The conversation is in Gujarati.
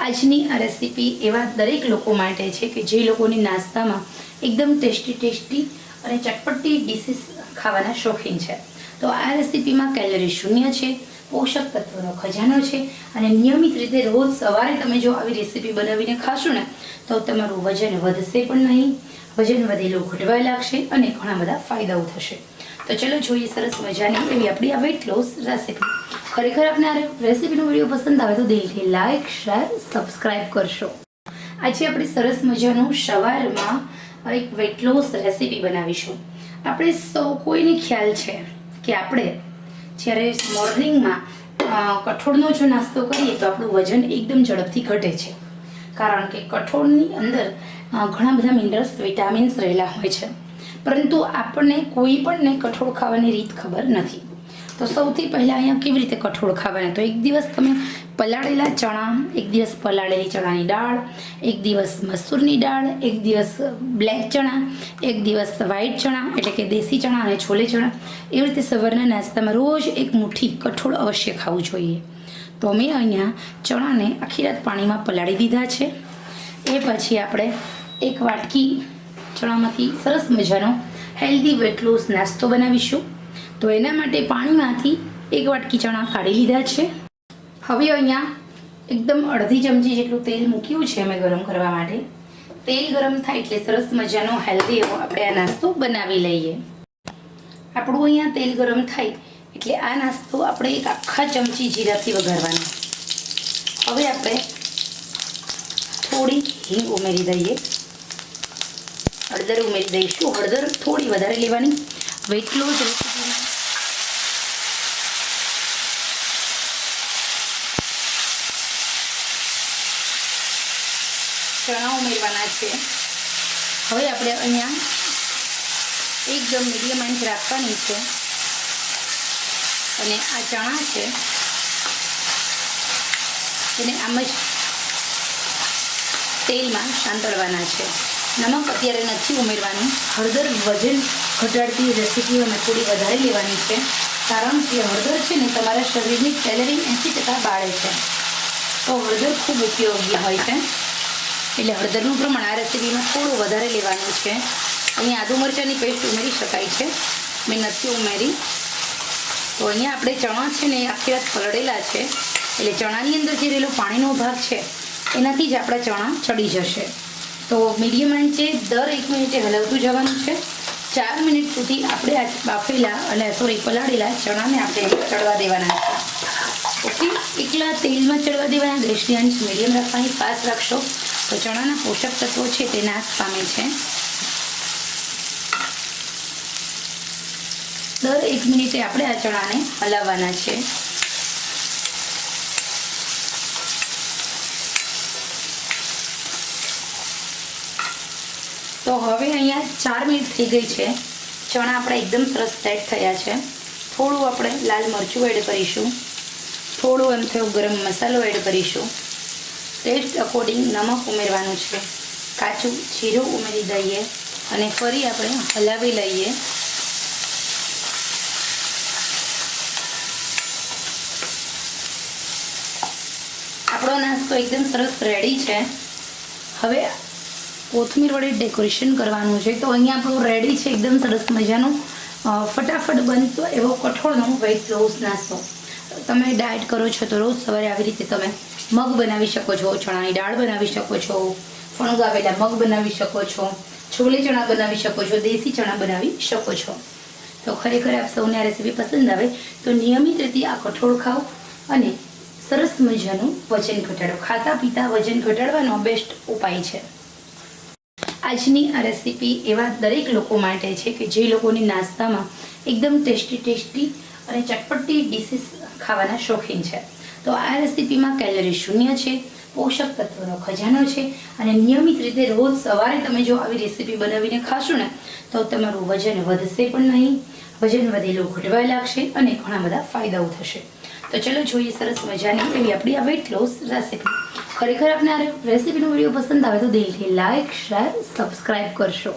આજની આ રેસીપી એવા દરેક લોકો માટે છે કે જે લોકોની નાસ્તામાં એકદમ ટેસ્ટી ટેસ્ટી અને ચટપટી ડીશીસ ખાવાના શોખીન છે. તો આ રેસીપીમાં કેલરી શૂન્ય છે, પોષક તત્વોનો ખજાનો છે અને નિયમિત રીતે રોજ સવારે તમે જો આવી રેસીપી બનાવીને ખાશો ને, તો તમારું વજન વધશે પણ નહીં, વજન વધેલું ઘટવા લાગશે અને ઘણા બધા ફાયદાઓ થશે. તો ચલો જોઈએ સરસ મજાની એવી આપણી આ વેટ લોસ રેસીપી ખરેખર આપને આ રેસીપીનો વીડિયો પસંદ આવે તો દિલથી લાઈક શેર સબસ્ક્રાઇબ કરશો. આજે આપણે સરસ મજાનું સવારમાં એક વેટ લોસ રેસીપી બનાવીશું. આપણે સૌ કોઈને ખ્યાલ છે કે આપણે જ્યારે મોર્નિંગમાં કઠોળનો જો નાસ્તો કરીએ તો આપણું વજન એકદમ ઝડપથી ઘટે છે. કારણ કે કઠોળની અંદર ઘણા બધા મિનરલ્સ વિટામિન્સ રહેલા હોય છે. પરંતુ આપણને કોઈ પણને કઠોળ ખાવાની રીત ખબર નથી. તો સૌથી પહેલાં અહીંયા કેવી રીતે કઠોળ ખાવાના? તો એક દિવસ તમે પલાળેલા ચણા, એક દિવસ પલાળેલી ચણાની દાળ, એક દિવસ મસૂરની દાળ, એક દિવસ બ્લેક ચણા, એક દિવસ વ્હાઈટ ચણા, એટલે કે દેશી ચણા અને છોલે ચણા, એવી રીતે સવારના નાસ્તામાં રોજ એક મુઠ્ઠી કઠોળ અવશ્ય ખાવું જોઈએ. તો મેં અહીંયા ચણાને આખી રાત પાણીમાં પલાળી દીધા છે. એ પછી આપણે એક વાટકી ચણામાંથી સરસ મજાનો હેલ્ધી વેટ લોસ નાસ્તો બનાવીશું. તો એના માટે પાણીમાંથી એક વાટકી ચણા કાઢી લીધા છે. હવે અહીંયા એકદમ અડધી ચમચી જેટલું તેલ મૂક્યું છે અમે ગરમ કરવા માટે. તેલ ગરમ થાય એટલે સરસ મજાનો હેલ્ધી એવો આપણે આ નાસ્તો બનાવી લઈએ. આપણું અહીંયા તેલ ગરમ થાય એટલે આ નાસ્તો આપણે એક આખા ચમચી જીરાથી વઘારવાનો. હવે આપણે થોડી હિંગ ઉમેરી દઈએ. હળદર ઉમેરી દઈશું. હળદર થોડી વધારે લેવાની. વેટલો જ રેસીપીમાં ચણા ઉમેરવાના છે. હવે આપણે અહીંયા એકદમ મીડિયમ આંચ રાખવાની છે. અને આ ચણા છે. એને આમ જ તેલમાં સાંતળવાના છે. નમક અત્યારે નથી ઉમેરવાનું. હળદર વજન ઘટાડતી રેસીપીઓને થોડી વધારે લેવાની છે. કારણ કે હળદર છે ને તમારા શરીરની કેલરી એંસી ટકા બાળે છે. તો હળદર ખૂબ ઉપયોગી હોય છે. એટલે હળદરનું પ્રમાણ આ રેસીપીમાં થોડું વધારે લેવાનું છે. અહીંયા આદુ મરચાંની પેસ્ટ ઉમેરી શકાય છે. મેં નથી ઉમેરી. તો અહીંયા આપણે ચણા છે ને આખી રાત પલળેલા છે. એટલે ચણાની અંદર જે રહેલો પાણીનો ભાગ છે, એનાથી જ આપણા ચણા ચડી જશે. તો મીડિયમ આંચે દર એક મિનિટે હલાવતું જવાનું છે. ચાર મિનિટ સુધી આપણે આ બાફેલા અને સોરી પલાળેલા ચણાને આપણે ચડવા દેવાના છે. ઓકે? એકલા તેલમાં ચડવા દેવાના, ગેસની આંચ મીડિયમ રાખવાની, ફાસ્ટ રાખશો. તો ચણાના પોષક તત્વો છે તે નાશ પામે છે. દર એક મિનિટે આપણે આ ચણાને હલાવવાના છે. તો હવે અહીંયા ચાર મિનિટ થઈ ગઈ છે. ચણા આપણા એકદમ સરસ સેટ થયા છે. થોડું આપણે લાલ મરચું એડ કરીશું. થોડું એમ થયો ગરમ મસાલો એડ કરીશું. ટેસ્ટ અકોર્ડિંગ નમક ઉમેરવાનું છે. કાચું જીરું ઉમેરી દઈએ અને ફરી આપણે હલાવી લઈએ. આપણો નાસ્તો એકદમ સરસ રેડી છે. હવે કોથમીર વડે ડેકોરેશન કરવાનું છે. તો અહીંયા આપણું રેડી છે, એકદમ સરસ મજાનું ફટાફટ બનતો એવો કઠોળનો વેઇટ લોસ નાસ્તો. તમે ડાયટ કરો છો તો રોજ સવારે આવી રીતે તમે મગ બનાવી શકો છો, ચણાની દાળ બનાવી શકો છો, ફણગાવેલા મગ બનાવી શકો છો, છોલે ચણા બનાવી શકો છો, દેશી ચણા બનાવી શકો છો. તો ખરેખર આપ સૌને આ રેસીપી પસંદ આવે તો નિયમિત રીતે આ કઠોળ ખાઓ અને સરસ મજાનું વજન ઘટાડો. ખાતા પીતા વજન ઘટાડવાનો બેસ્ટ ઉપાય છે. આજની આ રેસીપી એવા દરેક લોકો માટે છે કે જે લોકોની નાસ્તામાં એકદમ ટેસ્ટી ટેસ્ટી અને ચટપટી ડીશીસ ખાવાના શોખીન છે. તો આ રેસીપીમાં કેલરી શૂન્ય છે, પોષક તત્વોનો ખજાનો છે અને નિયમિત રીતે રોજ સવારે તમે જો આવી રેસીપી બનાવીને ખાશો ને, તો તમારું વજન વધશે પણ નહીં. વજન વધેલું ઘટવા લાગશે અને ઘણા બધા ફાયદાઓ થશે. તો ચલો જોઈએ સરસ મજાની એવી આપણી આ વેટ લોસ રેસીપી ખરેખર આપને આ રેસીપીનો વીડિયો પસંદ આવે તો દિલથી લાઈક શેર સબસ્ક્રાઈબ કરશો.